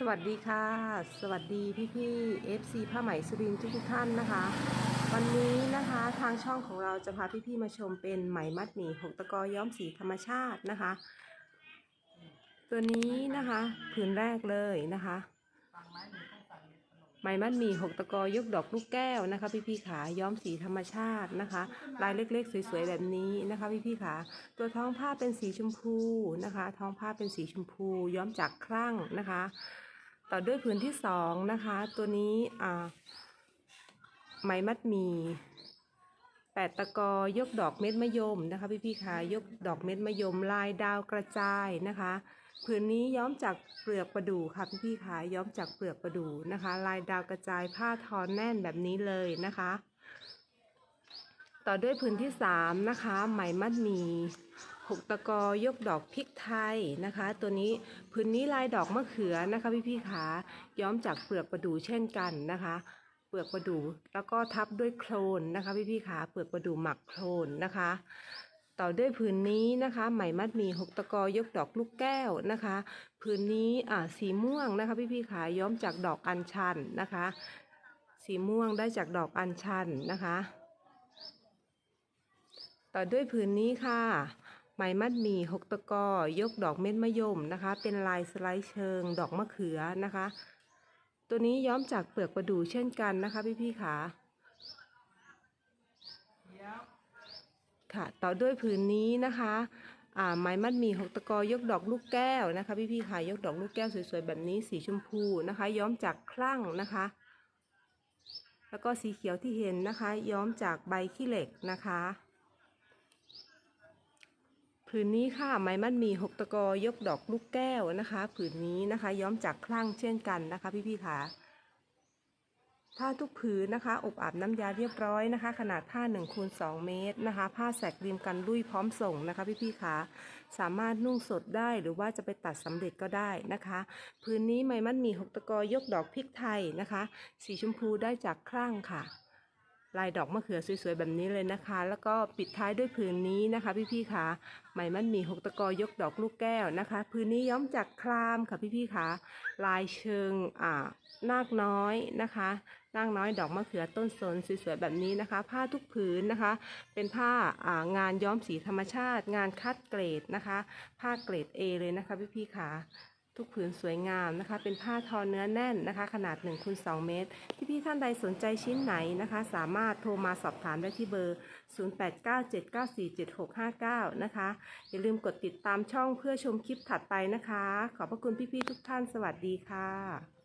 สวัสดีค่ะ สวัสดีพี่พี่ FC ผ้าไหมสุรินทร์ทุกท่านนะคะ วันนี้นะคะทางช่องของเราจะพาพี่พี่มาชมเป็นไหมมัดหมี่หกตะกอย้อมสีธรรมชาตินะคะ ตัวนี้นะคะผืนแรกเลยนะคะไหมมัดหมี่หกตะกอยกดอกลูกแก้วนะคะพี่พี่ขาย้อมสีธรรมชาตินะคะ ลายเล็กๆ สวยๆแบบนี้นะคะพี่พี่ขาตัวท้องผ้าเป็นสีชมพูนะคะ ท้องผ้าเป็นสีชมพู ย้อมจากครั่งนะคะ ต่อด้วยผืนที่สองนะคะ ตัวนี้อ่าไหมมัดมีแปดตะกอยกดอกเม็ดมะยมนะคะพี่พี่ๆคะยกดอกเม็ดมะยมลายดาวกระจายนะคะผืนนี้ย้อมจากเปลือกประดู่ค่ะพี่พี่ๆคะย้อมจากเปลือกประดู่นะคะ ลายดาวกระจายผ้าทอนแน่นแบบนี้เลยนะคะ ต่อด้วยผืนที่สามนะคะไหมมัดมี หกตะกอยกดอกพริกไทยนะคะ ตัวนี้ผืนนี้ลายดอกมะเขือนะคะพี่พี่ขาย้อมจากเปลือกประดู่เช่นกันนะคะ เปลือกประดู่แล้วก็ทับด้วยโคลนนะคะพี่พี่ขาเปลือกประดู่หมักโคลนนะคะ ต่อด้วยผืนนี้นะคะไหมมัดมีหกตะกอยกดอกลูกแก้วนะคะผืนนี้อ่าสีม่วงนะคะพี่พี่ขาย้อมจากดอกอัญชันนะคะ สีม่วงได้จากดอกอัญชันนะคะ ต่อด้วยผืนนี้ค่ะ ไหมมัดหมี่หกตะกอยกดอกเม็ดมะยมนะคะ เป็นลายสไลด์เชิง ดอกมะเขือนะคะ ตัวนี้ย้อมจากเปลือกประดู่เช่นกันนะคะพี่พี่ๆขาค่ะ ต่อด้วยผืนนี้นะคะอ่าไหมมัดหมี่หกตะกอยกดอกลูกแก้วนะคะ พี่พี่ๆขายกดอกลูกแก้วสวยๆแบบนี้สีชมพูนะคะ ย้อมจากคลั่งนะคะ แล้วก็สีเขียวที่เห็นนะคะ ย้อมจากใบขี้เหล็กนะคะ ผืนนี้ค่ะไหมมัดมีหกตะกอยกดอกลูกแก้วนะคะ ผืนนี้นะคะย้อมจากคลั่งเช่นกันนะคะพี่ๆค่ะผ้าทุกผืนนะคะอบอาบน้ำยาเรียบร้อยนะคะ ขนาดผ้า1คูณ2เมตรนะคะ ผ้าแสกริมกันลุยพร้อมส่งนะคะ พี่ๆค่ะสามารถนุ่งสดได้หรือว่าจะไปตัดสำเร็จก็ได้นะคะผืนนี้ไหมมัดมีหกตะกอยกดอกพริกไทยนะคะ สีชมพูได้จากคลั่งค่ะ ลายดอกมะเขือสวยๆแบบนี้เลยนะคะ แล้วก็ปิดท้ายด้วยผืนนี้นะคะ พี่ๆค่ะไหมมันมีหกตะกอยกดอกลูกแก้วนะคะผืนนี้ย้อมจากครามค่ะพี่ๆค่ะลายเชิงอ่านาคน้อยนะคะนาคน้อยดอกมะเขือต้นสนสวยๆแบบนี้นะคะ ผ้าทุกผืนนะคะ เป็นผ้าอ่างานย้อมสีธรรมชาติ งานคัดเกรดนะคะ ผ้าเกรด A เลยนะคะพี่ๆค่ะ ทุกผืนสวยงามนะคะ เป็นผ้าทอเนื้อแน่นนะคะ ขนาด1คูณ2เมตร ที่พี่ท่านใดสนใจชิ้นไหนนะคะ สามารถโทรมาสอบถามได้ที่เบอร์ 0897947659 นะคะ อย่าลืมกดติดตามช่องเพื่อชมคลิปถัดไปนะคะ ขอบพระคุณพี่ๆทุกท่านสวัสดีค่ะ